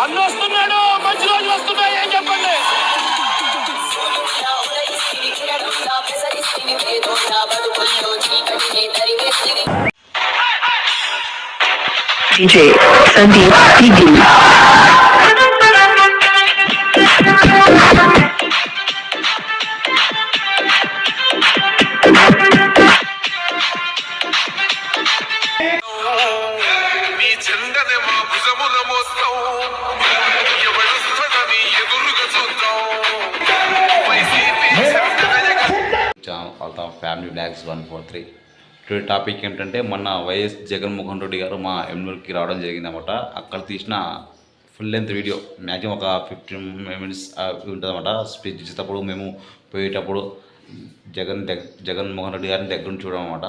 అన్న వస్తున్నాడు మంచి రోజు వస్తున్నాయి ఏం చెప్పండి DJ Sandeep Digil. వాళ్ళ blocks one four three today topic ఏంటంటే మొన్న వైఎస్ జగన్మోహన్ రెడ్డి గారు మా ఎమ్మెల్యేకి రావడం జరిగిందన్నమాట. అక్కడ తీసిన ఫుల్ లెంత్ వీడియో మ్యాక్సిమం ఒక ఫిఫ్టీన్ మినిట్స్ ఉంటుందన్నమాట. స్పీచ్ ఇచ్చేటప్పుడు మేము పోయేటప్పుడు జగన్ దగ్ జగన్మోహన్ రెడ్డి గారిని దగ్గర నుంచి అనమాట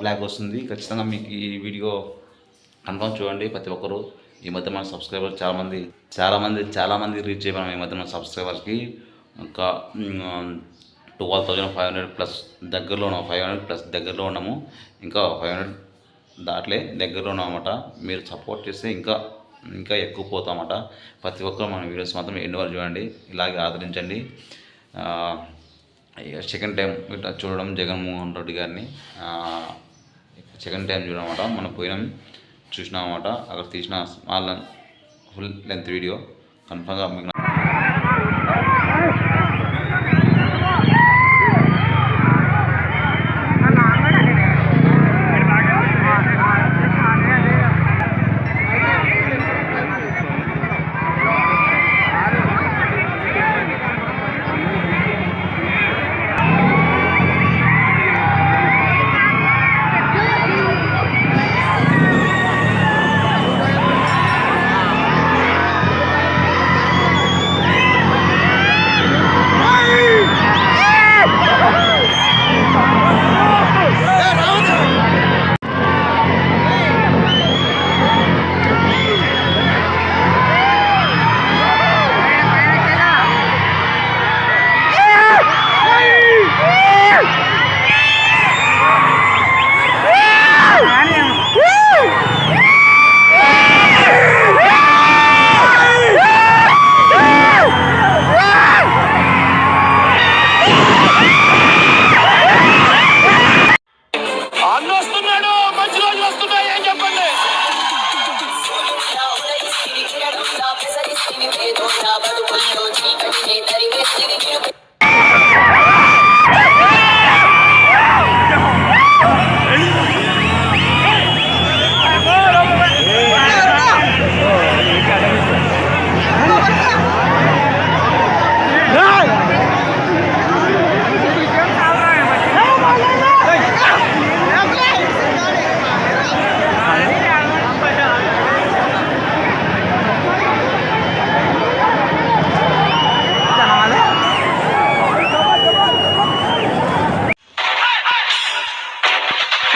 బ్లాక్ వస్తుంది. ఖచ్చితంగా మీకు ఈ వీడియో కన్ఫర్మ్ చూడండి ప్రతి ఒక్కరు. ఈ మధ్య మన సబ్స్క్రైబర్స్ చాలామంది చాలామంది చాలామంది రీచ్ అయిపోయినాం ఈ మధ్య మన సబ్స్క్రైబర్స్కి ఇంకా twelve thousand five hundred plus దగ్గరలో ఉన్నాము ఫైవ్ హండ్రెడ్ ప్లస్ దగ్గరలో ఉన్నాము. ఇంకా ఫైవ్ హండ్రెడ్ దాట్లే దగ్గరలో ఉన్నామన్నమాట. మీరు సపోర్ట్ చేస్తే ఇంకా ఇంకా ఎక్కువ పోతామన్నమాట. ప్రతి ఒక్కరు మన వీడియోస్ మాత్రం ఎండ్ వరకు చూడండి. ఇలాగే ఆదరించండి. సెకండ్ టైం ఇట్లా చూడడం జగన్మోహన్ రెడ్డి గారిని. సెకండ్ టైం చూడడం మనం పోయినాం చూసినాం అనమాట అక్కడ తీసిన స్మాల్ ఫుల్ లెంత్ వీడియో కన్ఫర్మ్గా మీకు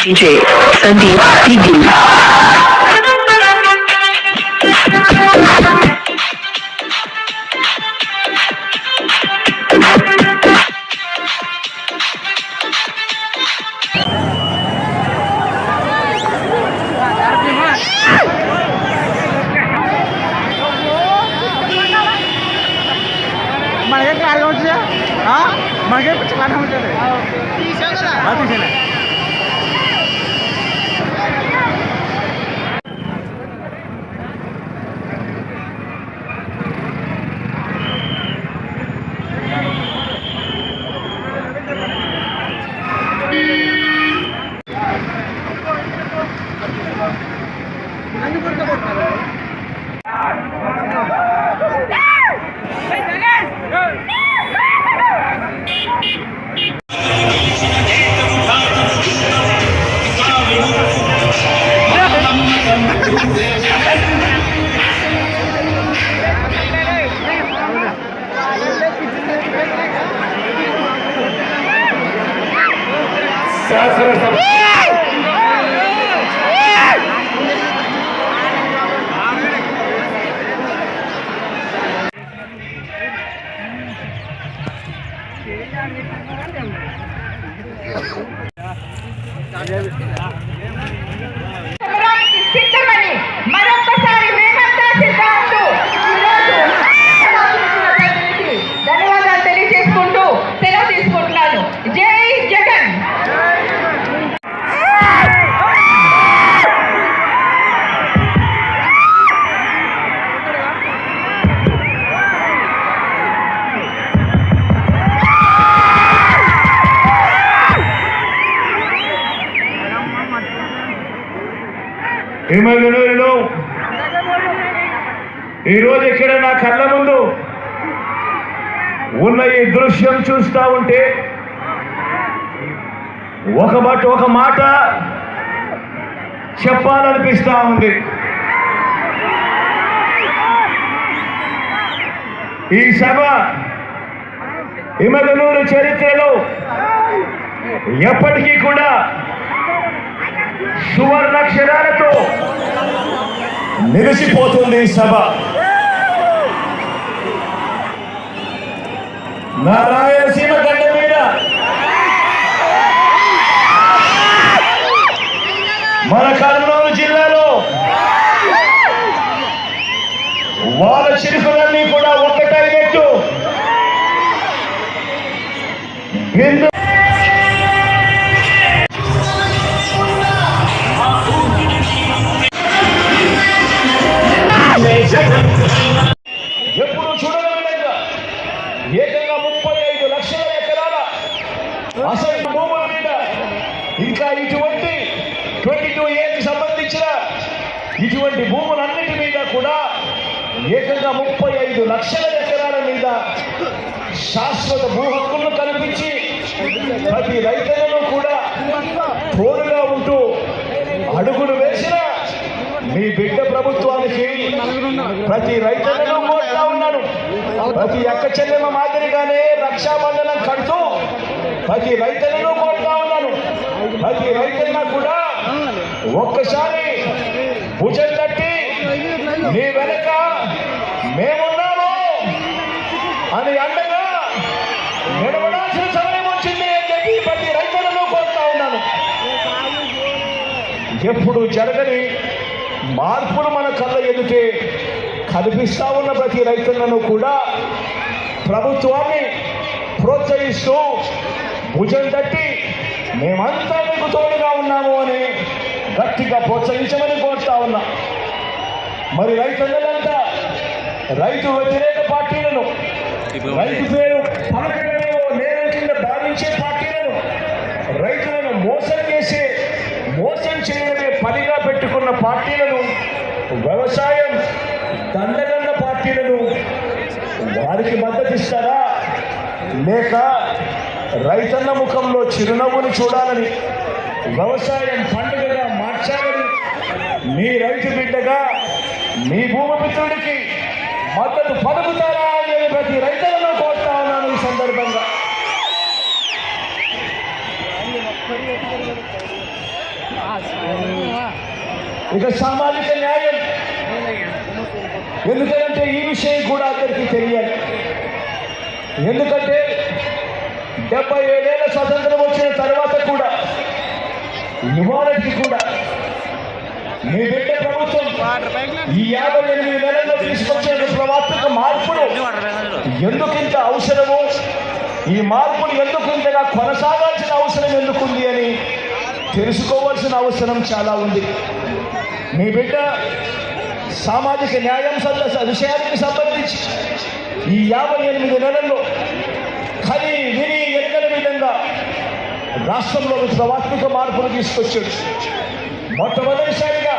DJ Sandeep Digil. మనకే కాళ్ళు ఉంటుంది మనకే పిచ్చకాలం ఉంటుంది తీసేనా సమరానికి సిద్ధమని మరొక్కసారి మేమంతా సిద్ధాంతు ఈరోజు ఇక్కడ నా కళ్ళ ముందు ఉన్న ఈ దృశ్యం చూస్తూ ఉంటే ఒక బట్ ఒక మాట చెప్పాలనిపిస్తూ ఉంది. ఈ సభ ఇమగనూరు చరిత్రలో ఎప్పటికీ కూడా సువర్ణాక్షరాలతో నిలిచిపోతుంది ఈ సభ. నా రాయలసీమ గడ్డ మీద. మన కర్నూలు జిల్లాలో వాళ్ళ చిరుకులన్నీ కూడా ఒక్కటైనట్టు బిందు ఎప్పుడు చూడని విధంగా ఏకంగా ముప్పై ఐదు లక్షల ఎకరాల అసలు భూముల మీద ఇంకా ఇటువంటి ట్వంటీ టూ ఏకి సంబంధించిన ఇటువంటి భూములన్నిటి మీద కూడా ముప్పై ఐదు లక్షల ఎకరాల మీద శాశ్వత భూ హక్కులను కల్పించి ప్రతి రైతులను కూడా తోడుగా ఉంటూ అడుగులు వేసిన మీ బిడ్డ ప్రభుత్వానికి ప్రతి రైతులను కోరుతా ఉన్నాను. ప్రతి అక్క చెల్లెమ్మ మాదిరిగానే రక్షాబంధనం కడుతూ ప్రతి రైతులను కోరుతా ఉన్నాను. ప్రతి రైతున్నా కూడా ఒక్కసారి భుజం తట్టి నీ వెనక మేమున్నాము అని అండగా నిలబడాల్సిన సమయం వచ్చింది అని చెప్పి ప్రతి రైతులను కోరుతా ఉన్నాను. ఎప్పుడు జరగని మార్పులు మన కళ్ళ ఎదుటే కనిపిస్తా ఉన్న ప్రతి రైతులను కూడా ప్రభుత్వాన్ని ప్రోత్సహిస్తూ భుజం తట్టి మేమంతా మీకు తోడుగా ఉన్నాము అని గట్టిగా ప్రోత్సహించమని కోరుతా ఉన్నా. మరి రైతులంతా రైతు వ్యతిరేక పార్టీలను రైతు పేరు నేరం కింద భావించే పార్టీలను రైతులను మోసం చేసే మోసం చేయడమే పనిగా పెట్టుకున్న పార్టీలను వ్యవసాయం దండగండ పార్టీలను వారికి మద్దతు ఇస్తారా? లేక రైతన్న ముఖంలో చిరునవ్వును చూడాలని వ్యవసాయం పండుగగా మార్చాలని మీ రైతు బిడ్డగా మీ భూమిపుత్రుడికి మద్దతు పలుకుతారా అని ప్రతి రైతులను కోరుతా ఉన్నాను ఈ సందర్భంగా. ఇక సామాజిక న్యాయం. ఎందుకంటే ఈ విషయం కూడా అందరికీ తెలియాలి. ఎందుకంటే డెబ్బై ఏడేళ్ళ స్వతంత్రం వచ్చిన తర్వాత కూడా ఇవాళకి కూడా మీ బిడ్డ ప్రభుత్వం ఈ యాభై ఎనిమిది నెలల్లో తీసుకొచ్చిన ప్రవర్తక మార్పులు ఎందుకింత అవసరము? ఈ మార్పులు ఎందుకు ఇంతగా కొనసాగాల్సిన అవసరం ఎందుకుంది అని తెలుసుకోవాల్సిన అవసరం చాలా ఉంది. మీ బిడ్డ సామాజిక న్యాయం విషయానికి సంబంధించి ఈ యాభై ఎనిమిది నెలల్లో కని విని ఎరగని విధంగా రాష్ట్రంలో ప్రవాత్మిక మార్పులు తీసుకొచ్చాడు. మొట్టమొదటిసారిగా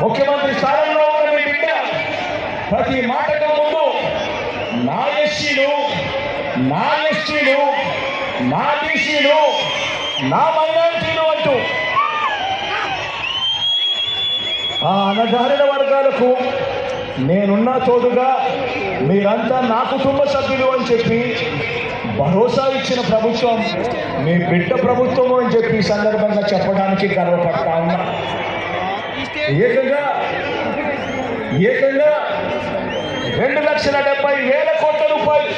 ముఖ్యమంత్రి స్థానంలో ఉన్న మీ బిడ్డ ప్రతి మాటకు ముందు నా ఎస్సీలు నా ఎస్టీలు నా బీసీలు నా మైనారిటీలు అంటూ ఆ అనగారిన వర్గాలకు నేనున్న తోడుగా మీరంతా నా కుటుంబ సభ్యులు అని చెప్పి భరోసా ఇచ్చిన ప్రభుత్వం మీ బిడ్డ ప్రభుత్వం అని చెప్పి ఈ సందర్భంగా చెప్పడానికి గర్వపడతా ఉన్నా. ఏకంగా ఏకంగా రెండు లక్షల డెబ్బై వేల కోట్ల రూపాయలు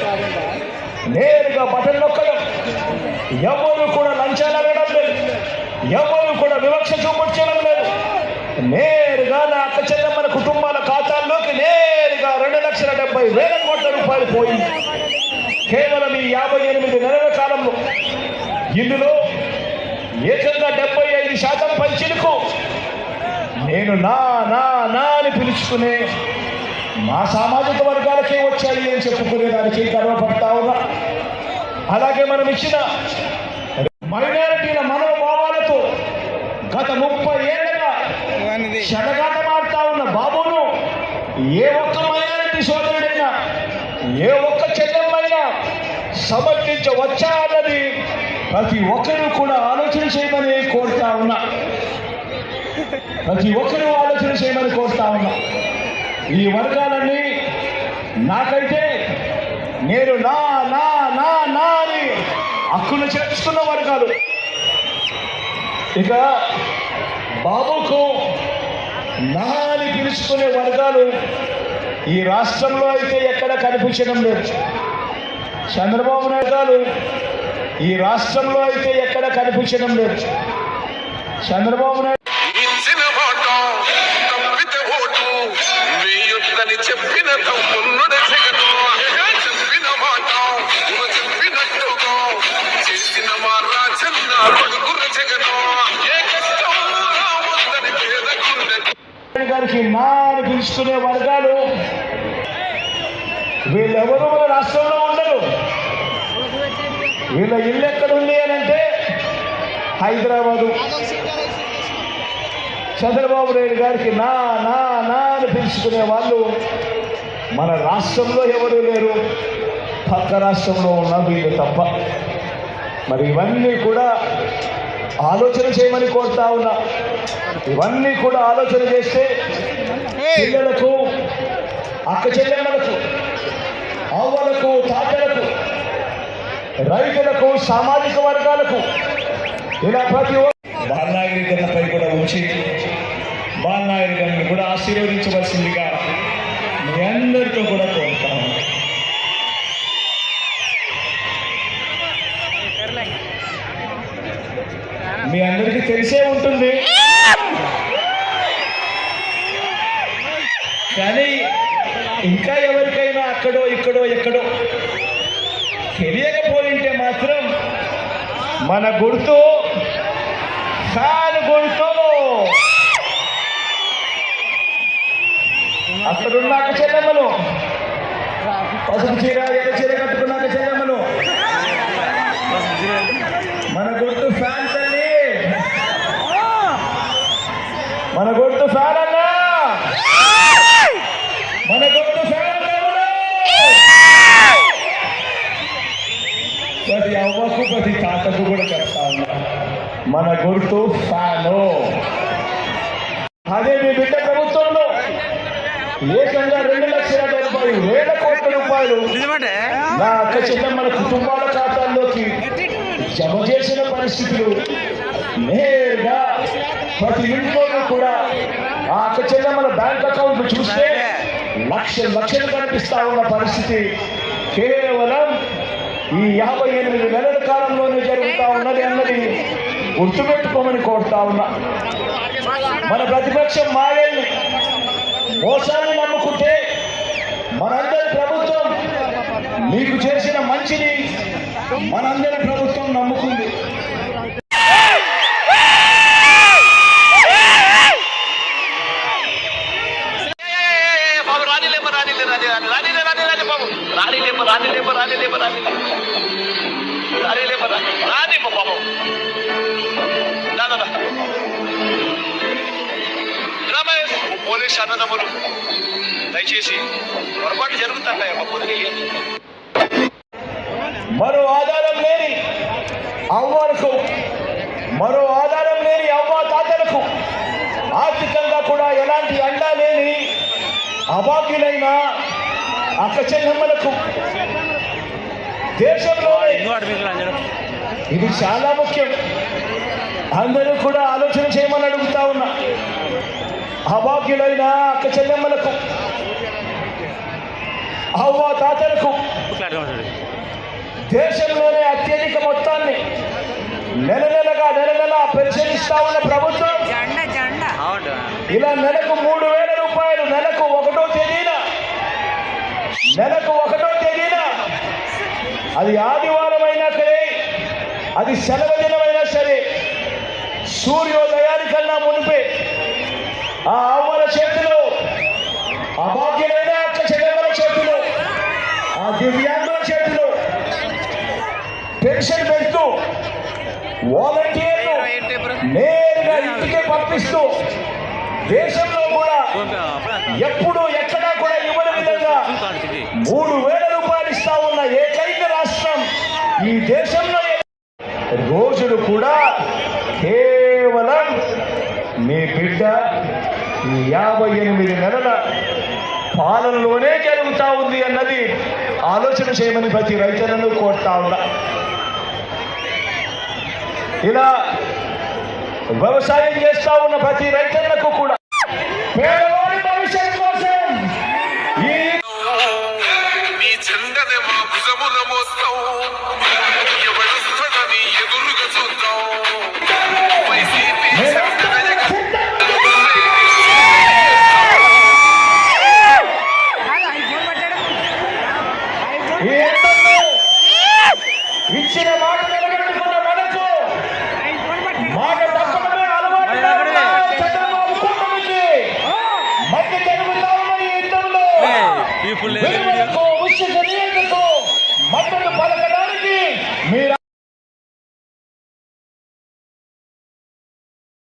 నేరుగా బటన్ నొక్కడం. ఎవరు కూడా లంచాలు అడగడం లేదు. ఎవరు కూడా వివక్ష చూపించడం లేదు. నేరుగా నా అక్క చెల్లెమ్మల కుటుంబాల ఖాతాల్లోకి నేరుగా రెండు లక్షల డెబ్బై వేల కోట్ల రూపాయలు పోయింది. కేవలం ఈ యాభై ఎనిమిది నెలల కాలంలో ఇందులో ఏకంగా డెబ్బై ఐదు శాతం పంచిలకు నేను నా నా నా అని పిలుచుకునే మా సామాజిక వర్గాలకే వచ్చాయి అని చెప్పుకునే దానికి గర్వపడతా ఉన్నా. అలాగే మనం ఇచ్చిన మైనారిటీల మనోభావాలతో గత ముప్పై ఏళ్ళగా క్షణ ఏ ఒక్క మైనారిటీ సోదరుడైనా ఏ సమర్థించవచ్చా అన్నది ప్రతి ఒక్కరూ కూడా ఆలోచన చేయమని కోరుతా ఉన్నా. ప్రతి ఒక్కరూ ఆలోచన చేయమని కోరుతా ఉన్నా. ఈ వర్గాలన్నీ నాకైతే నేను నా నా నా నా అని హక్కులు చేర్చుకున్న వర్గాలు. ఇక బాబుకు నా అని పిలుచుకునే వర్గాలు ఈ రాష్ట్రంలో అయితే ఎక్కడ కనిపించడం లేదు. చంద్రబాబు నాయుడు గారు ఈ రాష్ట్రంలో అయితే ఎక్కడ కనిపించడం లేదు. చంద్రబాబు నాయుడు చెప్పిన తమ్మున్నడ జగను చెప్పిన మాట నువ్వు చెప్పినట్టుగా చేసిన మా రాజన్న గారికి నా అని పిలుచుకునే వర్గాలు వీళ్ళెవరు మన రాష్ట్రంలో ఉండరు? వీళ్ళ ఇల్లు ఎక్కడ ఉంది అని అంటే హైదరాబాదు. చంద్రబాబు నాయుడు గారికి నా నా నా అని పిలుచుకునే వాళ్ళు మన రాష్ట్రంలో ఎవరు లేరు? పక్క రాష్ట్రంలో ఉన్న వీళ్ళు తప్ప. మరి ఇవన్నీ కూడా ఆలోచన చేయమని కోరుతా ఉన్నా. ఇవన్నీ కూడా ఆలోచన చేస్తే పిల్లలకు అక్క చెల్లెమ్మలకు అవ్వలకు తాతలకు రైతులకు సామాజిక వర్గాలకు ఇలా ప్రతి ఒక్క బాలనాగరికరణపై కూడా ఉంచి బాలనాగరికరణను కూడా ఆశీర్వదించవలసిందిగా మీ అందరితో కూడా కోరుతాము మీ అందరికీ తెలిసే ఉంటుంది. ఇంకా ఎవరికైనా అక్కడో ఇక్కడో ఎక్కడో తెలియకపోయింటే మాత్రం మన గుర్తు ఫ్యాన్ గుర్తు. అక్కడున్నాక చెల్లెమ్మను పసుపు చీర ఎర్ర చీర కట్టుకున్నాక చెల్లెమ్మను మన గుర్తు ఫ్యాన్స్ అండి మన గుర్తు ఫ్యాన్ అన్నా. మన గుర్తు ఫ్యాన్ తమ్ముడు. ప్రతి అవ్వకు ప్రతి తాతకు కూడా చెప్తా ఉన్నా మన గుర్తు ఫ్యాను. అదే మీ బిడ్డ ప్రభుత్వంలో ఏకంగా రెండు లక్షల డెబ్బై వేల కోట్ల రూపాయలు నా అక్క చెల్లెమ్మల కుటుంబాల ఖాతాల్లోకి జమ చేసిన పరిస్థితులు నేరుగా ప్రతి ఇంట్లోనూ కూడా ఆ అక్క చెల్లెమ్మల బ్యాంక్ అకౌంట్ చూస్తే లక్ష లక్షలు కనిపిస్తా ఉన్న పరిస్థితి కేవలం ఈ యాభై ఎనిమిది నెలల కాలంలోనే జరుగుతా ఉన్నది అన్నది గుర్తుపెట్టుకోమని కోరుతా ఉన్నా మన ప్రతిపక్షం మాయల్ని మోసాన్ని నమ్ముకుంటే మనందరి ప్రభుత్వం మీకు చేసిన మంచిని మనందరి ప్రభుత్వం నమ్ముకుంది బాబు రానిలేమ రాణి రాని రాణి రాని రాని బాబు రాణి రానిలేమ రానిలేమ పోలీస్ అన్నదమ్ములు దయచేసి పొరపాటు జరుగుతాయమ్మ పొద్దున మరో ఆధారం లేని అవ్వలకు మరో ఆధారం లేని అవ్వ తాతలకు ఆర్థికంగా కూడా ఎలాంటి అండా లేని అబాకిలైన అక్క చెల్లెమ్మలకు దేశంలో ఇది చాలా ముఖ్యం. అందరూ కూడా ఆలోచన చేయమని అడుగుతా ఉన్నా. అభాగ్యులైన అక్క చెల్లెమ్మలకు అవ్వ తాతలకు దేశంలోనే అత్యధిక మొత్తాన్ని నెల నెలగా నెల నెల పెన్షన్ ఇస్తా ఉన్న ప్రభుత్వం ఇలా నెలకు మూడు వేల రూపాయలు నెలకు ఒకటో తేదీన నెలకు ఒకటో తేదీన అది ఆదివారం అయినా సరే అది సెలవు దినమైనా సరే సూర్యోదయానికన్నా మునిపే ఆ అవ్వల చేతిలో. అభాగ్యులైన అక్క చెల్లెమ్మల చేతిలో. ఆ దివ్యాంగుల చేతిలో. పెన్షన్ పెడుతూ వాలంటీర్లు నేరుగా ఇంటికి పంపిస్తూ దేశంలో కూడా ఎప్పుడు ఎక్కడా కూడా ఇవ్వని విధంగా మూడు వేల రూపాయలు ఇస్తా ఉన్న ఏకైక రాష్ట్రం ఈ దేశంలో రోజులు కూడా కేవలం మీ బిడ్డ ఈ యాభై ఎనిమిది నెలల పాలనలోనే జరుగుతా ఉంది అన్నది ఆలోచన చేయమని ప్రతి రైతులను కోరుతా ఉన్నా. ఇలా వ్యవసాయం చేస్తా ఉన్న ప్రతి రైతన్నకు కూడా